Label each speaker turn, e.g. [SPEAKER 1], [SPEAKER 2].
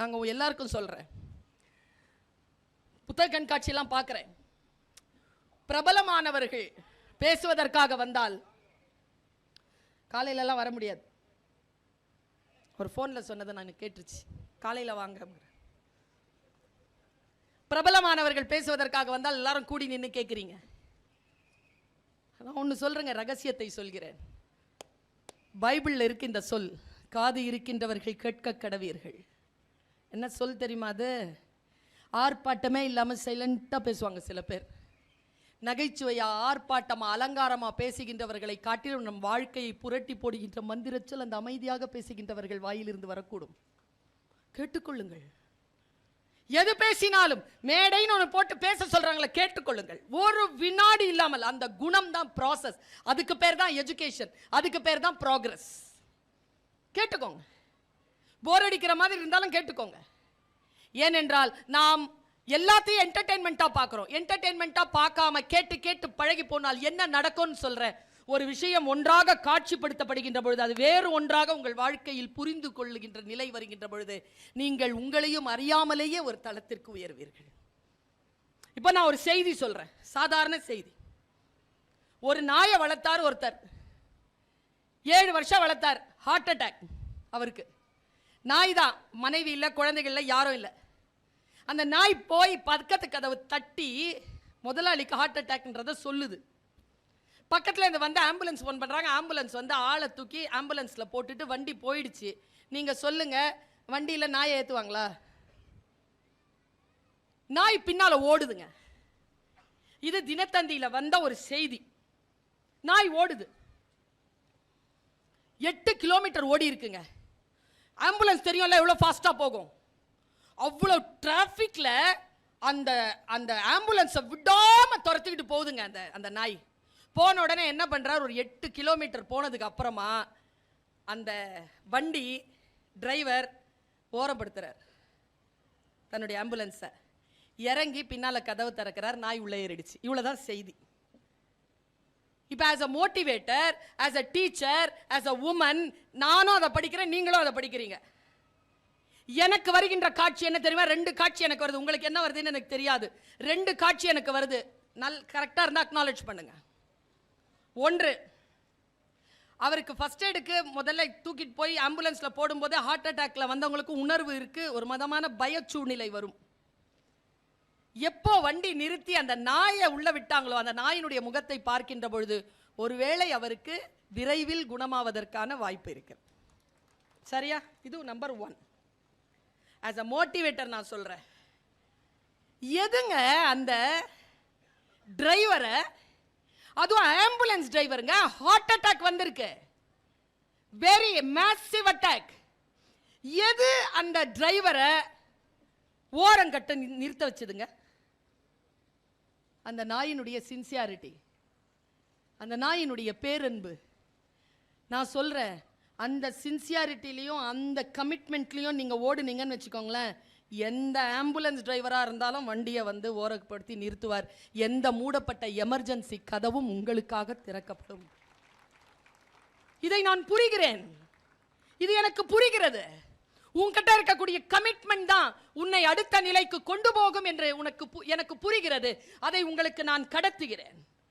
[SPEAKER 1] நாங்கள் எல்லாருக்கும் சொல்கிறேன் புத்தக கண்காட்சியெல்லாம் பார்க்குறேன் பிரபலமானவர்கள் பேசுவதற்காக வந்தால் காலையிலலாம் வர முடியாது. ஒரு ஃபோனில் சொன்னதை நான் கேட்டுருச்சு. காலையில் வாங்க பிரபலமானவர்கள் பேசுவதற்காக வந்தால் எல்லாரும் கூடி நின்று கேட்குறீங்க நான் ஒன்று சொல்கிறேங்க ரகசியத்தை சொல்கிறேன். பைபிளில் இருக்கு இந்த சொல் காது இருக்கின்றவர்கள் கேட்க கடவீர்கள். என்ன சொல் தெரியுமா அது? ஆர்ப்பாட்டமே இல்லாமல் சைலண்ட்டாக பேசுவாங்க சில பேர். நகைச்சுவையா ஆர்ப்பாட்டமாக அலங்காரமாக பேசுகின்றவர்களை காட்டிலும் நம் வாழ்க்கையை புரட்டி போடுகின்ற மந்திரச்சொல் அந்த அமைதியாக பேசுகின்றவர்கள் வாயிலிருந்து வரக்கூடும். கேட்டுக்கொள்ளுங்கள். எது பேசினாலும் மேடைன்னு ஒன்று போட்டு பேச சொல்கிறாங்களே கேட்டுக்கொள்ளுங்கள். ஒரு வினாடி இல்லாமல் அந்த குணம் தான் ப்ராசஸ் அதுக்கு பேர் தான் எஜுகேஷன் அதுக்கு பேர் தான் ப்ராக்ரஸ் கேட்டுக்கோங்க. போர் அடிக்கிற மாதிரி இருந்தாலும் கேட்டுக்கோங்க. ஏனென்றால் நாம் எல்லாத்தையும் என்டர்டெயின்மெண்ட்டாக பார்க்குறோம். என்டர்டெயின்மெண்ட்டாக பார்க்காம கேட்டு கேட்டு பழகி போனால் என்ன நடக்கும்னு சொல்கிறேன் ஒரு விஷயம் ஒன்றாக காட்சிப்படுத்தப்படுகின்ற பொழுது அது வேறு ஒன்றாக உங்கள் வாழ்க்கையில் புரிந்து கொள்ளுகின்ற நிலை வருகின்ற பொழுது நீங்கள் உங்களையும் அறியாமலேயே ஒரு தளத்திற்கு உயர்வீர்கள். இப்போ நான் ஒரு செய்தி சொல்கிறேன் சாதாரண செய்தி. ஒரு நாயை வளர்த்தார் ஒருத்தர். ஏழு வருஷம் வளர்த்தார். ஹார்ட் அட்டாக் அவருக்கு. நாய் தான். மனைவி இல்லை குழந்தைகள் இல்லை யாரும் இல்லை. அந்த நாய் போய் பக்கத்து கதவு தட்டி முதலாளிக்கு ஹார்ட் அட்டாக்ன்றதை சொல்லுது. பக்கத்தில் இந்த வந்து ஆம்புலன்ஸ் ஃபோன் பண்ணுறாங்க ஆம்புலன்ஸ் வந்து ஆளை தூக்கி ஆம்புலன்ஸில் போட்டுட்டு வண்டி போயிடுச்சு. நீங்கள் சொல்லுங்கள் வண்டியில் நாயை ஏற்றுவாங்களா நாய் பின்னால் ஓடுதுங்க. இது தினத்தந்தியில் வந்த ஒரு செய்தி. நாய் ஓடுது. எட்டு கிலோமீட்டர் ஓடி இருக்குங்க. ஆம்புலன்ஸ் தெரியும்ல எவ்வளோ ஃபாஸ்ட்டாக போகும்? அவ்வளோ டிராஃபிக்கில் அந்த அந்த ஆம்புலன்ஸை விடாமல் துரத்திக்கிட்டு போகுதுங்க அந்த அந்த நாய். போன உடனே என்ன பண்ணுறார் ஒரு எட்டு கிலோமீட்டர் போனதுக்கு அப்புறமா அந்த வண்டி டிரைவர் ஓரப்படுத்துறார். தன்னுடைய ஆம்புலன்ஸை இறங்கி பின்னால் கதவு திறக்கிறார் நாய் உள்ளே ஏறிடுச்சு. இவ்வளோதான் செய்தி. இப்போ as a motivator as a teacher as a woman நானும் அதை படிக்கிறேன் நீங்களும் அதை படிக்கிறீங்க. எனக்கு வருகின்ற காட்சி என்ன தெரியுமா? ரெண்டு காட்சி எனக்கு வருது. உங்களுக்கு என்ன வருதுன்னு எனக்கு தெரியாது. ரெண்டு காட்சி எனக்கு வருது. நல் கரெக்டாக இருந்தால் அக்னாலேஜ் பண்ணுங்க. ஒன்று அவருக்கு ஃபர்ஸ்ட் எய்டுக்கு முதல்ல தூக்கிட்டு போய் ஆம்புலன்ஸில் போடும்போது ஹார்ட் அட்டாக்ல வந்தவங்களுக்கு உணர்வு இருக்குது ஒரு மதமான பய சூழ்நிலை வரும். எப்போ வண்டி நிறுத்தி அந்த நாயை உள்ள விட்டாங்களோ அந்த நாயினுடைய முகத்தை பார்க்கின்ற பொழுது ஒருவேளை அவருக்கு விரைவில் குணமாவதற்கான வாய்ப்பு இருக்கு. சரியா? இது number one as a motivator நான் சொல்றேன். எதுங்க அந்த டிரைவரை அதுவும் ஆம்புலன்ஸ் டிரைவருங்க ஹார்ட் அட்டாக் வந்திருக்கு. வெரி மேசிவ் அட்டாக் எது அந்த டிரைவரை ஓரங்கட்ட கட்ட நிறுத்த வச்சதுங்க. அந்த நாயினுடைய சின்சியாரிட்டி அந்த நாயினுடைய பேரன்பு. நான் சொல்கிறேன் அந்த சின்சியாரிட்டிலையும் அந்த கமிட்மெண்ட்லேயும் நீங்கள் ஓடுனீங்கன்னு வச்சுக்கோங்களேன் எந்த ஆம்புலன்ஸ் டிரைவராக இருந்தாலும் வண்டியை வந்து ஓரப்படுத்தி நிறுத்துவார். எந்த மூடப்பட்ட எமர்ஜென்சி கதவும் உங்களுக்காக திறக்கப்படும். இதை நான் புரிகிறேன். இது எனக்கு புரிகிறது. உன்கிட்ட இருக்கக்கூடிய கமிட்மெண்ட் தான் உன்னை அடுத்த நிலைக்கு கொண்டு போகும் என்று உனக்கு எனக்கு புரிகிறது. அதை உங்களுக்கு நான் கடத்துகிறேன்.